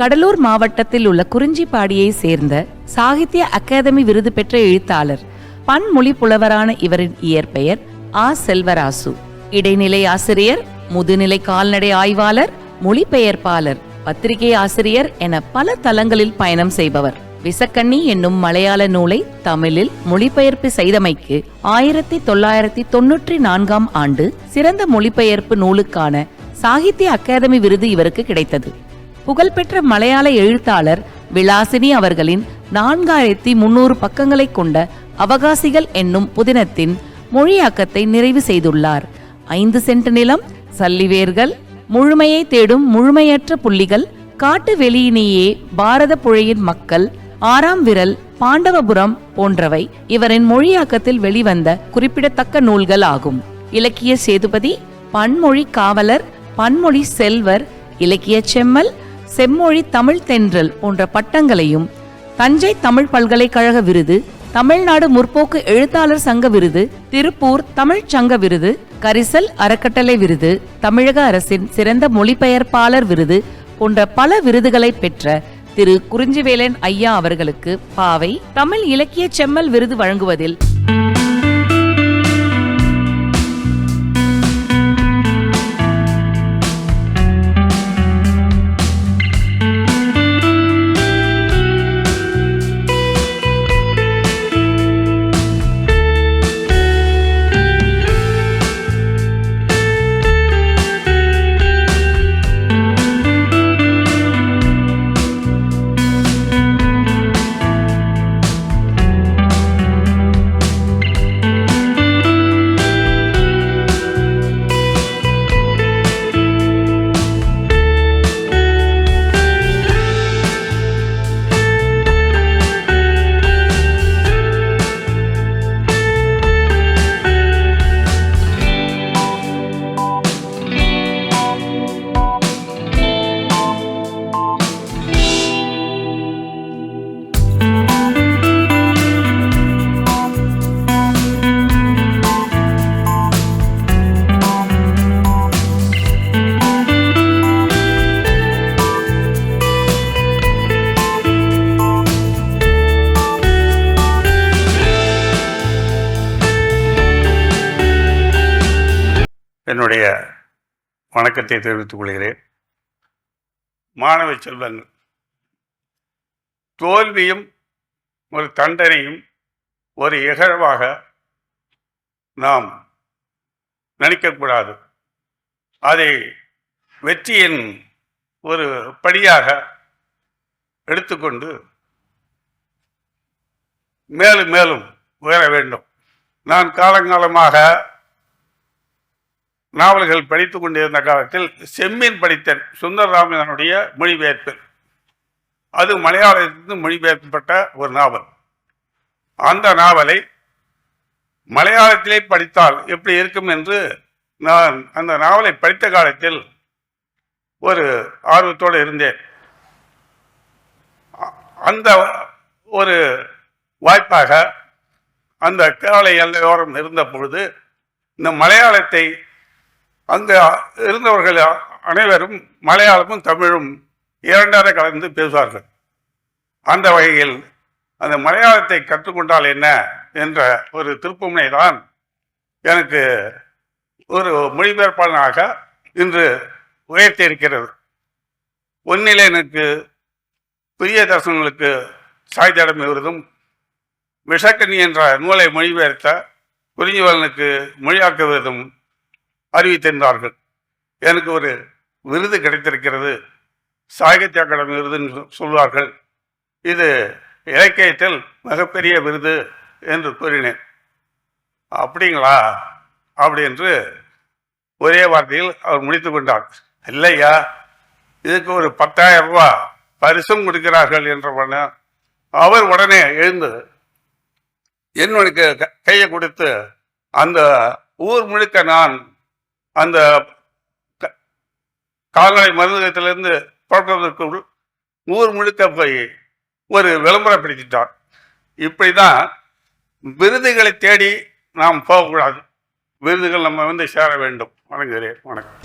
கடலூர் மாவட்டத்தில் உள்ள குறிஞ்சிப்பாடியை சேர்ந்த சாகித்ய அகாதமி விருது பெற்ற எழுத்தாளர் பன்மொழி புலவரான இவரின் இயற்பெயர் ஆ. செல்வராசு. இடைநிலை ஆசிரியர் முதுநிலை கால்நடை ஆய்வாளர் மொழிபெயர்ப்பாளர் பத்திரிகை ஆசிரியர் என பல தளங்களில் பயணம் செய்பவர். விசக்கண்ணி என்னும் மலையாள நூலை தமிழில் மொழிபெயர்ப்பு செய்தமைக்கு ஆயிரத்தி தொள்ளாயிரத்தி தொன்னூற்றி நான்காம் ஆண்டு சிறந்த மொழிபெயர்ப்பு நூலுக்கான சாகித்ய அகாதமி விருது இவருக்கு கிடைத்தது. புகழ்பெற்ற மலையாள எழுத்தாளர் விலாசினி அவர்களின் நான்காயிரத்தி முன்னூறு பக்கங்களை கொண்ட அவகாசிகள் என்னும் புதினத்தின் மொழியாக்கத்தை நிறைவு செய்துள்ளார். ஐந்து சென்ட் நிலம் சல்லிவேர்கள் முழுமையை தேடும் முழுமையற்ற புள்ளிகள் காட்டு வெளியினேயே பாரத புழையின் மக்கள் ஆறாம் விரல் பாண்டவபுரம் போன்றவை இவரின் மொழியாக்கத்தில் வெளிவந்த குறிப்பிடத்தக்க நூல்கள் ஆகும். இலக்கிய சேதுபதி பன்மொழி காவலர் பன்மொழி செல்வர் இலக்கிய செம்மல் செம்மொழி தமிழ் தென்றல் போன்ற பட்டங்களையும் தஞ்சை தமிழ் பல்கலைக்கழக விருது தமிழ்நாடு முற்போக்கு எழுத்தாளர் சங்க விருது திருப்பூர் தமிழ்ச் சங்க விருது கரிசல் அறக்கட்டளை விருது தமிழக அரசின் சிறந்த மொழிபெயர்ப்பாளர் விருது போன்ற பல விருதுகளை பெற்ற திரு. குறிஞ்சிவேலன் ஐயா அவர்களுக்கு பாவை தமிழ் இலக்கிய செம்மல் விருது வழங்குவதில் என்னுடைய வணக்கத்தை தெரிவித்துக் கொள்கிறேன். மாணவ செல்வங்கள் தோல்வியும் ஒரு தண்டனையும் ஒரு இகழ்வாக நாம் நினைக்கக்கூடாது. அதை வெற்றியின் ஒரு படியாக எடுத்துக்கொண்டு மேலும் மேலும் உயர வேண்டும். நான் காலங்காலமாக நாவல்கள் படித்துக் கொண்டிருந்த காலத்தில் செம்மீன் படித்தேன் சுந்தரராமனுடைய மொழிபெயர்ப்பு. அது மலையாளத்திலிருந்து மொழிபெயர்க்கப்பட்ட ஒரு நாவல். அந்த நாவலை மலையாளத்திலே படித்தால் எப்படி இருக்கும் என்று நான் அந்த நாவலை படித்த காலத்தில் ஒரு ஆர்வத்தோடு இருந்தேன். அந்த ஒரு வாய்ப்பாக அந்த கேரளை எல்லையோரம் இருந்த பொழுது இந்த மலையாளத்தை அங்கு இருந்தவர்கள் அனைவரும் மலையாளமும் தமிழும் இரண்டாக கலந்து பேசுவார்கள். அந்த வகையில் அந்த மலையாளத்தை கற்றுக்கொண்டால் என்ன என்ற ஒரு திருப்புமுனை தான் எனக்கு ஒரு மொழிபெயர்ப்பாளனாக இன்று உயர்த்தி இருக்கிறது. ஒன்னிலே எனக்கு பிரிய தர்சனங்களுக்கு சாய்தடமை விருதும் விஷக்கனி என்ற நூலை மொழிபெயர்த்த குறிஞ்சிவலனுக்கு மொழியாக்க விருதும் அறிவித்திருந்தார்கள். எனக்கு ஒரு விருது கிடைத்திருக்கிறது. சாகித்ய அகாடமி விருதுன்னு சொல்வார்கள். இது இலக்கியத்தில் மிகப்பெரிய விருது என்று கூறினேன். அப்படிங்களா? அப்படி என்று ஒரே வார்த்தையில் அவர் முடித்து கொண்டார். இல்லையா? இதுக்கு ஒரு பத்தாயிரம் ரூபாய் பரிசும் கொடுக்கிறார்கள் என்றவன அவர் உடனே எழுந்து என்னுடைய க- கையை கொடுத்து அந்த ஊர் முழுக்க நான் அந்த க- கால்நடை மருந்தகத்திலிருந்து புறப்படுவதற்குள் ஊர் முழுக்க போய் ஒரு விளம்பரப்படுத்திட்டார் இப்படிதான் விருதுகளை தேடி நாம் போகக்கூடாது. விருதுகள் நம்ம வந்து சேர வேண்டும். வணங்குகிறேன். வணக்கம்.